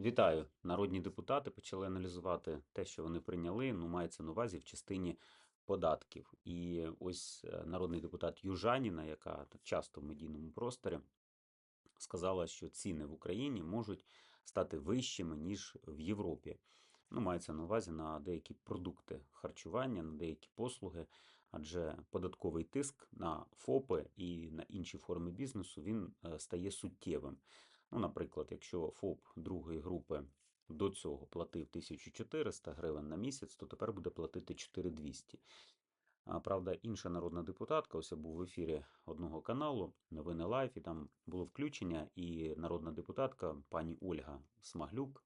Вітаю! Народні депутати почали аналізувати те, що вони прийняли. Ну, мається на увазі в частині податків. І ось е, народний депутат Южаніна, яка часто в медійному просторі, сказала, що ціни в Україні можуть стати вищими, ніж в Європі. Ну, мається на увазі на деякі продукти харчування, на деякі послуги, адже податковий тиск на ФОПи і на інші форми бізнесу він е, стає суттєвим. Ну, наприклад, якщо ФОП другої групи до цього платив 1400 гривень на місяць, то тепер буде платити 4200. А, Правда, інша народна депутатка, ось я був в ефірі одного каналу, новини Лайф, і там було включення, і народна депутатка пані Ольга Смаглюк,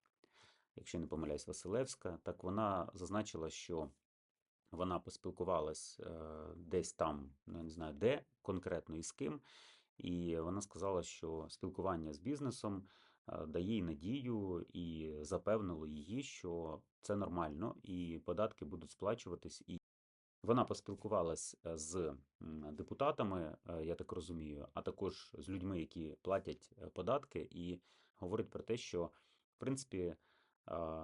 якщо не помиляюсь, Василевська, так вона зазначила, що вона поспілкувалась е, десь там, ну я не знаю де конкретно і з ким, і вона сказала, що спілкування з бізнесом е, дає їй надію і запевнило її, що це нормально, і податки будуть сплачуватись. І вона поспілкувалась е, з депутатами, е, я так розумію, а також з людьми, які платять податки, і говорить про те, що в принципі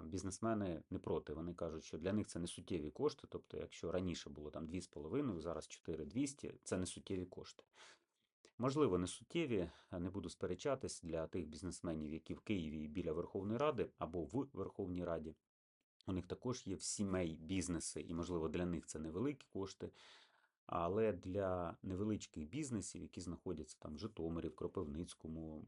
бізнесмени не проти. Вони кажуть, що для них це не суттєві кошти. Тобто, якщо раніше було там 2,5, зараз 4,200, це не суттєві кошти. Можливо, не суттєві, не буду сперечатись для тих бізнесменів, які в Києві і біля Верховної Ради або в Верховній Раді. У них також є в сімей бізнеси, і, можливо, для них це невеликі кошти. Але для невеличких бізнесів, які знаходяться там в Житомирі, в Кропивницькому,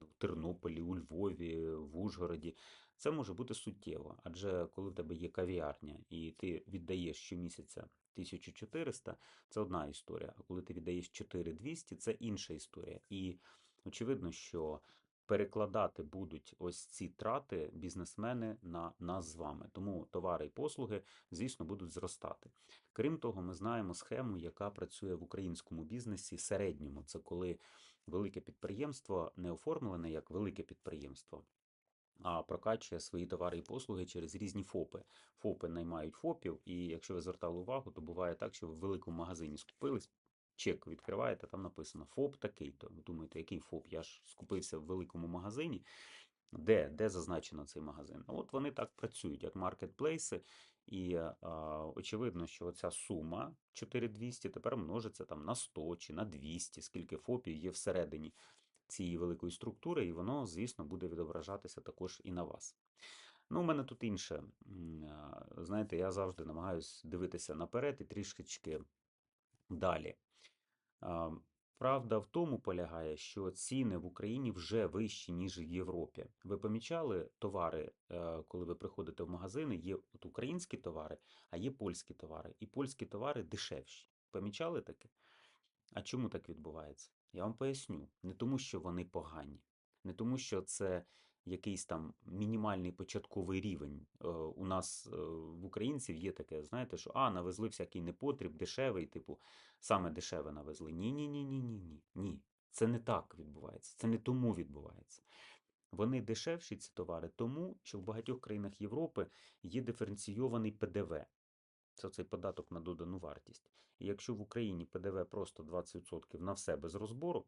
в Тернополі, у Львові, в Ужгороді, це може бути суттєво. Адже коли в тебе є кав'ярня і ти віддаєш щомісяця 1400, це одна історія. А коли ти віддаєш 4200, це інша історія. І очевидно, що перекладати будуть ось ці трати бізнесмени на нас з вами. Тому товари і послуги, звісно, будуть зростати. Крім того, ми знаємо схему, яка працює в українському бізнесі середньому. Це коли велике підприємство не оформлене як велике підприємство. А прокачує свої товари і послуги через різні ФОПи. ФОПи наймають ФОПів, і якщо ви звертали увагу, то буває так, що ви в великому магазині скупились, чек відкриваєте, там написано ФОП такий-то. Ви думаєте, який ФОП? Я ж скупився в великому магазині. Де, де зазначено цей магазин? Ну, От вони так працюють, як маркетплейси, і а, очевидно, що ця сума 4200 тепер множиться там на 100 чи на 200, скільки ФОПів є всередині цієї великої структури, і воно, звісно, буде відображатися також і на вас. Ну, у мене тут інше. Знаєте, я завжди намагаюся дивитися наперед і трішечки далі. Правда в тому полягає, що ціни в Україні вже вищі, ніж в Європі. Ви помічали товари, е, коли ви приходите в магазини, є от українські товари, а є польські товари. І польські товари дешевші. Помічали таке? А чому так відбувається? Я вам поясню. Не тому, що вони погані, не тому, що це якийсь там мінімальний початковий рівень. Е, У нас е, в українців є таке, знаєте, що а, навезли всякий непотріб, дешевий, типу, саме дешеве навезли. Ні, ні, ні, ні, ні, ні. Ні. Це не так відбувається. Це не тому відбувається. Вони дешевші, ці товари, тому що в багатьох країнах Європи є диференційований ПДВ. Це цей податок на додану вартість. І якщо в Україні ПДВ просто 20% на все без розбору,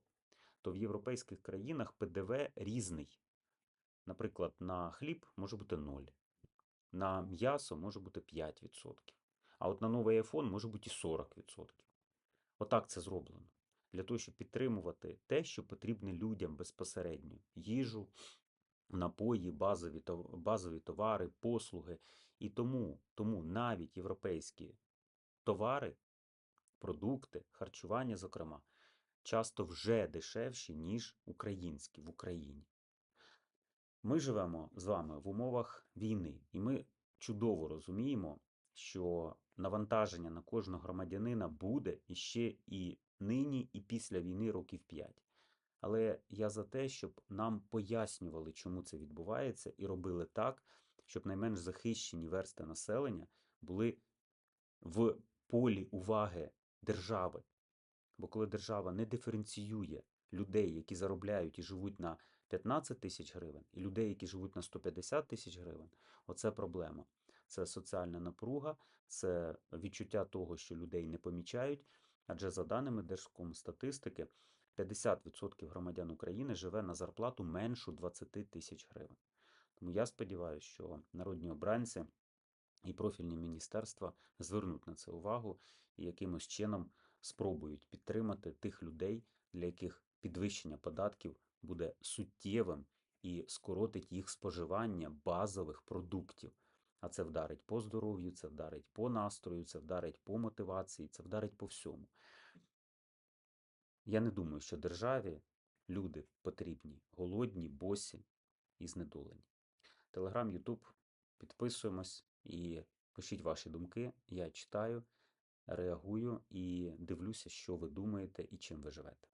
то в європейських країнах ПДВ різний. Наприклад, на хліб може бути 0, на м'ясо може бути 5%, а от на новий iPhone може бути і 40%. Отак це зроблено. Для того, щоб підтримувати те, що потрібне людям безпосередньо: їжу, напої, базові, базові товари, послуги. І тому, тому навіть європейські товари, продукти, харчування, зокрема, часто вже дешевші, ніж українські в Україні. Ми живемо з вами в умовах війни, і ми чудово розуміємо, що навантаження на кожного громадянина буде іще і нині, і після війни років 5. Але я за те, щоб нам пояснювали, чому це відбувається, і робили так, щоб найменш захищені версти населення були в полі уваги держави. Бо коли держава не диференціює людей, які заробляють і живуть на 15 тисяч гривень, і людей, які живуть на 150 тисяч гривень, оце проблема. Це соціальна напруга, це відчуття того, що людей не помічають. Адже за даними Держкомстатистики, 50% громадян України живе на зарплату меншу 20 тисяч гривень. Тому я сподіваюся, що народні обранці і профільні міністерства звернуть на це увагу і якимось чином спробують підтримати тих людей, для яких підвищення податків буде суттєвим і скоротить їх споживання базових продуктів. А це вдарить по здоров'ю, це вдарить по настрою, це вдарить по мотивації, це вдарить по всьому. Я не думаю, що державі люди потрібні голодні, босі і знедолені. Телеграм, Ютуб, підписуємось і пишіть ваші думки. Я читаю, реагую і дивлюся, що ви думаєте і чим ви живете.